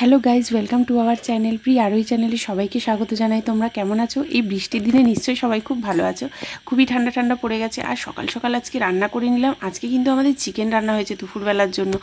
Hello guys welcome to our channel pre আরোই চ্যানেলে সবাইকে স্বাগত জানাই। তোমরা কেমন আছো? এই বৃষ্টির দিনে নিশ্চয়ই সবাই খুব ভালো আছো। খুবই ঠান্ডা ঠান্ডা পড়ে গেছে। আর সকাল সকাল আজকে রান্না করে নিলাম। আজকে কিন্তু আমাদের চিকেন রান্না হয়েছে দুপুরবেলার জন্য।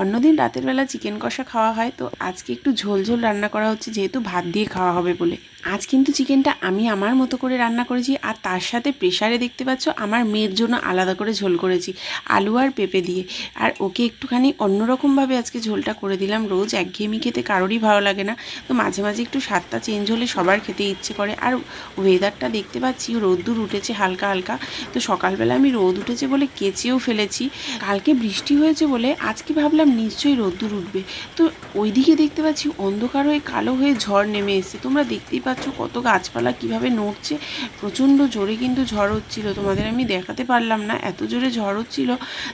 অন্যদিন রাতের বেলা চিকেন কষা খাওয়া হয়। তো আজকে একটু ঝোল ঝোল রান্না করা হচ্ছে, যেহেতু ভাত দিয়ে খাওয়া হবে বলে। আজ কিন্তু চিকেনটা আমি আমার মতো করে রান্না করেছি আর তার সাথে প্রেশারে দেখতে পাচ্ছ আমার মেয়ের জন্য আলাদা করে ঝোল করেছি, আলু আর পেঁপে দিয়ে। আর ওকে একটুখানি অন্যরকমভাবে আজকে ঝোলটা করে দিলাম। রোজ একঘেয়েমি খেতে কারোরই ভালো লাগে না। তো মাঝে মাঝে একটু স্বাদটা চেঞ্জ হলে সবার খেতে ইচ্ছে করে। আর ওয়েদারটা দেখতে পাচ্ছি, রোদ্দুর উঠেছে হালকা হালকা। তো সকালবেলা আমি রোদ উঠেছে বলে কেচেও ফেলেছি। কালকে বৃষ্টি হয়েছে বলে আজকে ভাবলাম নিশ্চয়ই রোদ্দুর উঠবে। তো ওইদিকে দেখতে পাচ্ছি অন্ধকার হয়ে কালো হয়ে ঝড় নেমে এসেছে। তোমরা দেখতেই পাচ্ছ কত গাছপালা কীভাবে নড়ছে, প্রচণ্ড জোরে কিন্তু ঝড় হচ্ছিল, তোমাদের আমি দেখাতে পারলাম না, এত জোরে ঝড় হচ্ছিল,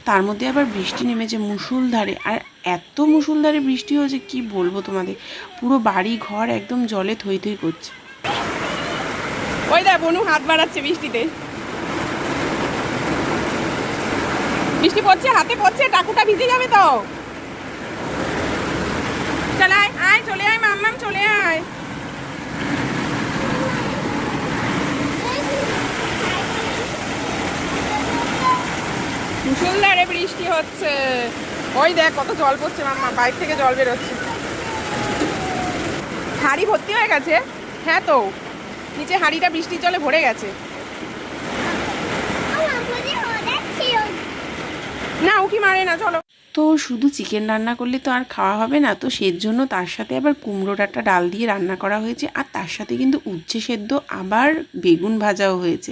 তার মধ্যে আবার বৃষ্টি নেমেছে মুসুলধারে আর এত মুসুলধারে বৃষ্টি হয়েছে, কি বলব তোমাদের, পুরো বাড়ি ঘর একদম জলে থই থই করছে। ওই দেখ, বনু হাত বাড়াচ্ছে বৃষ্টিতে। বৃষ্টি পড়ছে, হাতে পড়ছে, টাকুটা ভিজে যাবে তো। চলে আয় আয়, চলে আয় মাম্মাম চলে আয়। মুসুলধারে বৃষ্টি হচ্ছে। ওই দেখ কত জল পড়ছে মাম্মা বাইক থেকে জল বেরোচ্ছে। হাড়ি ভর্তি হয়ে গেছে? হ্যাঁ তো। নিচে হাড়িটা বৃষ্টির জলে ভরে গেছে। না উকি মারে না চলো। তো শুধু চিকেন রান্না করলে তো আর খাওয়া হবে না, তো সের জন্য তার সাথে আবার কুমড়ো ডাটা ডাল দিয়ে রান্না করা হয়েছে আর তার সাথে কিন্তু উচ্ছে সেদ্ধ আবার বেগুন ভাজাও হয়েছে।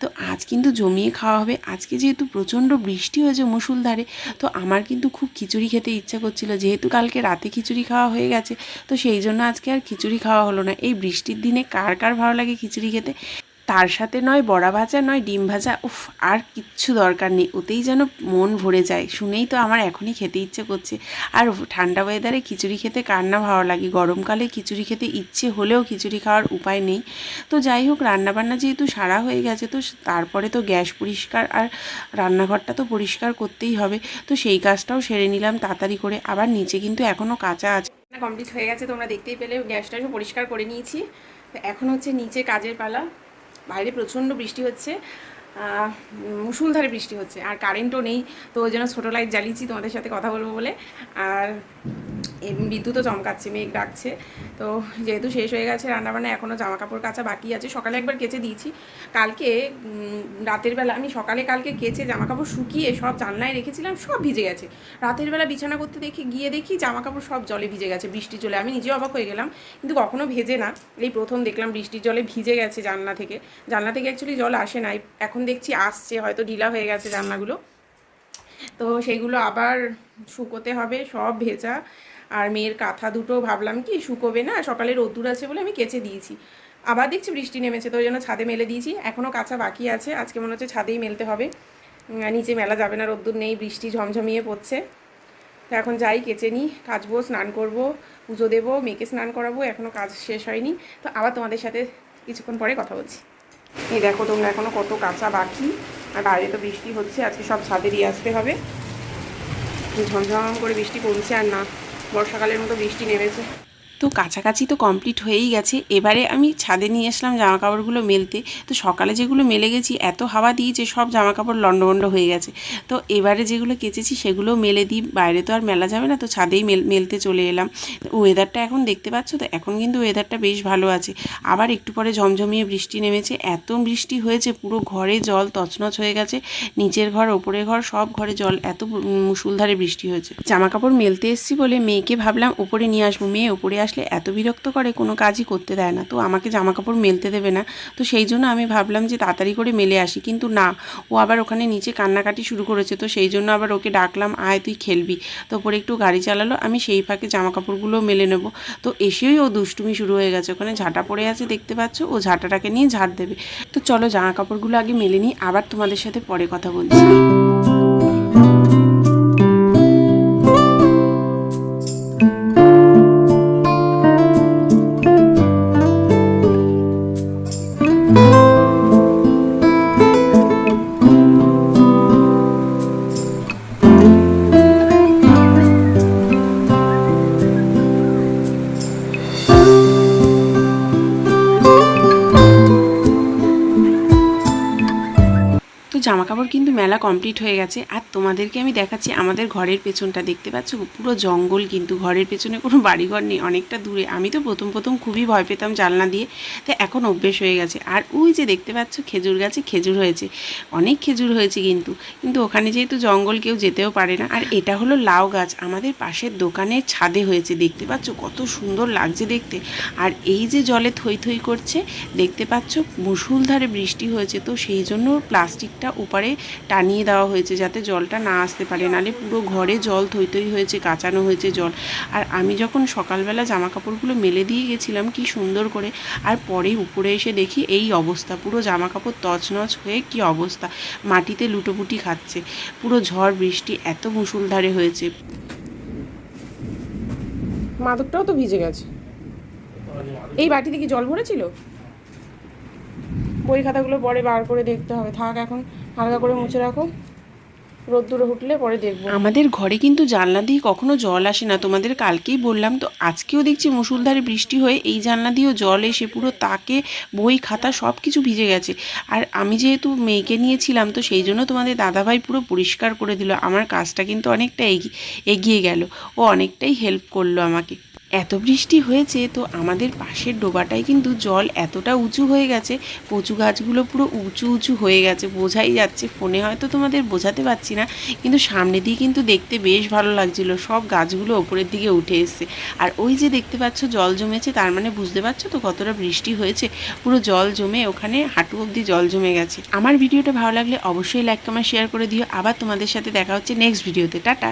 তো আজ কিন্তু জমিয়ে খাওয়া হবে, আজকে যেহেতু প্রচণ্ড বৃষ্টি হয়েছে মুসুলধারে তো আমার কিন্তু খুব খিচুড়ি খেতে ইচ্ছা করছিল, যেহেতু কালকে রাতে খিচুড়ি খাওয়া হয়ে গেছে, তো সেই জন্য আজকে আর খিচুড়ি খাওয়া হলো না। এই বৃষ্টির দিনে কার কার ভালো লাগে খিচুড়ি খেতে? তার সাথে নয়, বড়া ভাজা নয়, ডিম ভাজা, উফ, আর কিচ্ছু দরকার নেই। ওতেই যেন মন ভরে যায়। শুনেই তো আমার এখনই খেতে ইচ্ছে করছে। আর ঠান্ডা ওয়েদারে খিচুড়ি খেতে কার না ভালো লাগে? গরমকালে খিচুড়ি খেতে ইচ্ছে হলেও খিচুড়ি খাওয়ার উপায় নেই। তো যাই হোক, রান্নাবান্না যেহেতু সারা হয়ে গেছে, তো তারপরে তো গ্যাস পরিষ্কার আর রান্নাঘরটা তো পরিষ্কার করতেই হবে। তো সেই কাজটাও সেরে নিলাম তাড়াতাড়ি করে। আবার নিচে কিন্তু এখনও কাঁচা আছে। কমপ্লিট হয়ে গেছে, তোমরা দেখতেই পেলে। গ্যাসটা পরিষ্কার করে নিয়েছি। এখন হচ্ছে নিচে কাজের পালা। বাইরে প্রচণ্ড বৃষ্টি হচ্ছে। আহ, মুষলধারে বৃষ্টি হচ্ছে আর কারেন্টও নেই তো ওই জন্য ছোটো লাইট জ্বালিয়েছি তোমাদের সাথে কথা বলব বলে। আর বিদ্যুৎও চমকাচ্ছে মেঘ ডাকছে তো যেহেতু শেষ হয়ে গেছে রান্নাবান্না এখনও জামা কাপড় কাচা বাকি আছে সকালে একবার কেচে দিয়েছি। কালকে রাতের বেলা আমি সকালে কালকে কেচে জামা কাপড় শুকিয়ে সব জানলায় রেখেছিলাম সব ভিজে গেছে। রাতের বেলা বিছানা করতে দেখি গিয়ে দেখি জামা কাপড় সব জলে ভিজে গেছে বৃষ্টির জলে। আমি নিজে অবাক হয়ে গেলাম কিন্তু কখনো ভেজে না। এই প্রথম দেখলাম বৃষ্টির জলে ভিজে গেছে জানলা থেকে। জানলা থেকে অ্যাকচুয়ালি জল আসে নাই এখন দেখছি, আসছে, হয়তো ঢিলা হয়ে গেছে রান্নাগুলো তো সেইগুলো আবার শুকোতে হবে, সব ভেজা। আর মেয়ের কাঁথা দুটো ভাবলাম কি শুকোবে না, সকালে রোদ্দুর আছে বলে আমি কেচে দিয়েছি। আবার দেখছি বৃষ্টি নেমেছে, তো ওই জন্য ছাদে মেলে দিয়েছি। এখনও কাঁচা বাকি আছে, আজকে মনে হচ্ছে ছাদেই মেলতে হবে। নিচে মেলা যাবে না, রোদ্দুর নেই, বৃষ্টি ঝমঝমিয়ে পড়ছে। তো এখন যাই, কেচে নিই, কাচবো, স্নান করব, পুজো দেবো, মেয়েকে স্নান করাবো এখনও কাজ শেষ হয়নি। তো আবার তোমাদের সাথে কিছুক্ষণ পরে কথা বলছি। এই দেখো তোমরা এখনও কত কাঁচা বাকি। আর বাইরে তো বৃষ্টি হচ্ছে, আজকে সব ছাদে দিয়ে আসতে হবে। ঝমঝম করে বৃষ্টি কমছে আর না, বর্ষাকালের মতো বৃষ্টি নেমেছে। তো কাছাকাছি তো কমপ্লিট হয়েই গেছে। এবারে আমি ছাদে নিয়ে আসলাম জামা কাপড়গুলো মেলতে। তো সকালে যেগুলো মেলে গেছি, এত হাওয়া দিয়েছে, সব জামা কাপড় লন্ডভন্ড হয়ে গেছে। তো এবারে যেগুলো কেচেছি, সেগুলো মেলে দিই। বাইরে তো আর মেলা যাবে না, তো ছাদেই মেল, মেলতে চলে এলাম। ওয়েদারটা এখন দেখতে পাচ্ছ তো, এখন কিন্তু ওয়েদারটা বেশ ভালো আছে। আবার একটু পরে ঝমঝমিয়ে বৃষ্টি নেমেছে। এত বৃষ্টি হয়েছে, পুরো ঘরে জল তছনছ হয়ে গেছে। নিচের ঘর, ওপরের ঘর, সব ঘরে জল। এত মুসুলধারে বৃষ্টি হয়েছে। জামা কাপড় মেলতে এসেছি বলে মেয়েকে ভাবলাম উপরে নিয়ে আসব। মেয়ে উপরে আসলে এত বিরক্ত করে কোনো কাজই করতে দেয় না। তো আমাকে জামা কাপড় মেলতে দেবে না। তো সেই জন্য আমি ভাবলাম যে তাড়াতাড়ি করে মেলে আসি। কিন্তু না, ও আবার ওখানে নিচে কান্নাকাটি শুরু করেছে। তো সেই জন্য আবার ওকে ডাকলাম, আয়, তুই খেলবি। তো ওপরে একটু গাড়ি চালালো। আমি সেই ফাঁকে জামা কাপড়গুলো মেলে নেব। তো এসেই ও দুষ্টুমি শুরু হয়ে গেছে। ওখানে ঝাঁটা পড়ে আছে দেখতে পাচ্ছ? ও ঝাঁটাটাকে নিয়ে ঝাড় দেবে। তো চলো জামা কাপড়গুলো আগে মেলে নিই। আবার তোমাদের সাথে পরে কথা বলছি। জামা কাপড় কিন্তু মেলা কমপ্লিট হয়ে গেছে। আর তোমাদেরকে আমি দেখাচ্ছি আমাদের ঘরের পেছনটা। দেখতে পাচ্ছ? পুরো জঙ্গল কিন্তু। ঘরের পেছনে কোনো বাড়িঘর নেই, অনেকটা দূরে। আমি তো প্রথম প্রথম খুবই ভয় পেতাম জানলা দিয়ে। তো এখন অভ্যেস হয়ে গেছে। আর ওই যে দেখতে পাচ্ছ, খেজুর গাছে খেজুর হয়েছে। অনেক খেজুর হয়েছে কিন্তু। কিন্তু ওখানে যেহেতু জঙ্গল, কেউ যেতেও পারে না। আর এটা হলো লাউ গাছ। আমাদের পাশের দোকানের ছাদে হয়েছে। দেখতে পাচ্ছ কত সুন্দর লাগছে দেখতে। আর এই যে জলে থই থই করছে, দেখতে পাচ্ছ মুসুলধারে বৃষ্টি হয়েছে। তো সেই জন্য প্লাস্টিকটা ওপারে টানিয়ে দেওয়া হয়েছে যাতে জলটা না আসতে পারে, নালে পুরো ঘরে জল থই থই হয়েছে, কাঁচানো হয়েছে জল। আর আমি যখন সকালবেলা জামা কাপড়গুলো মেলে দিয়ে গেছিলাম, কি সুন্দর করে। আর পরে উপরে এসে দেখি এই অবস্থা, পুরো জামা কাপড় তছনছ হয়ে কি অবস্থা। মাটিতে লুটোপুটি খাচ্ছে, পুরো ঝড় বৃষ্টি, এত মুসুলধারে হয়েছে। মাদকটাও তো ভিজে গেছে। এই বাটিতে কি জল ভরেছিল? বই খাতাগুলো পরে বার করে দেখতে হবে, থাক এখন। হালকা করে মুছে রাখো। রোদ্দুরে উঠলে পরে দেখব। আমাদের ঘরে কিন্তু জানলা দিয়ে কখনো জল আসে না। তোমাদের কালকেই বললাম তো, আজকেও দেখছি মুসুলধারে বৃষ্টি হয়ে এই জানলা দিয়েও জল এসে পুরো তাকে, বই, খাতা সব কিছু ভিজে গেছে। আর আমি যেহেতু মেয়েকে নিয়েছিলাম তো সেই জন্য তোমাদের দাদাভাই পুরো পরিষ্কার করে দিল। আমার কাজটা কিন্তু অনেকটা এগি- এগিয়ে গেল। ও অনেকটাই হেল্প করল আমাকে। এত বৃষ্টি হয়েছে তো আমাদের পাশের ডোবাটায় কিন্তু জল এতটা উঁচু হয়ে গেছে, কচু গাছগুলো পুরো উঁচু উঁচু হয়ে গেছে, বোঝাই যাচ্ছে, ফোনে হয়তো তোমাদের বোঝাতে পারছি না, কিন্তু সামনে দিয়ে কিন্তু দেখতে বেশ ভালো লাগছিল, সব গাছগুলো ওপরের দিকে উঠে এসছে। আর ওই যে দেখতে পাচ্ছ জল জমেছে, তার মানে বুঝতে পারছ তো কতটা বৃষ্টি হয়েছে, পুরো জল জমে ওখানে হাঁটু অবধি জল জমে গেছে। আমার ভিডিওটা ভালো লাগলে অবশ্যই লাইক কমেন্ট শেয়ার করে দিও, আবার তোমাদের সাথে দেখা হচ্ছে নেক্সট ভিডিওতে টাটা!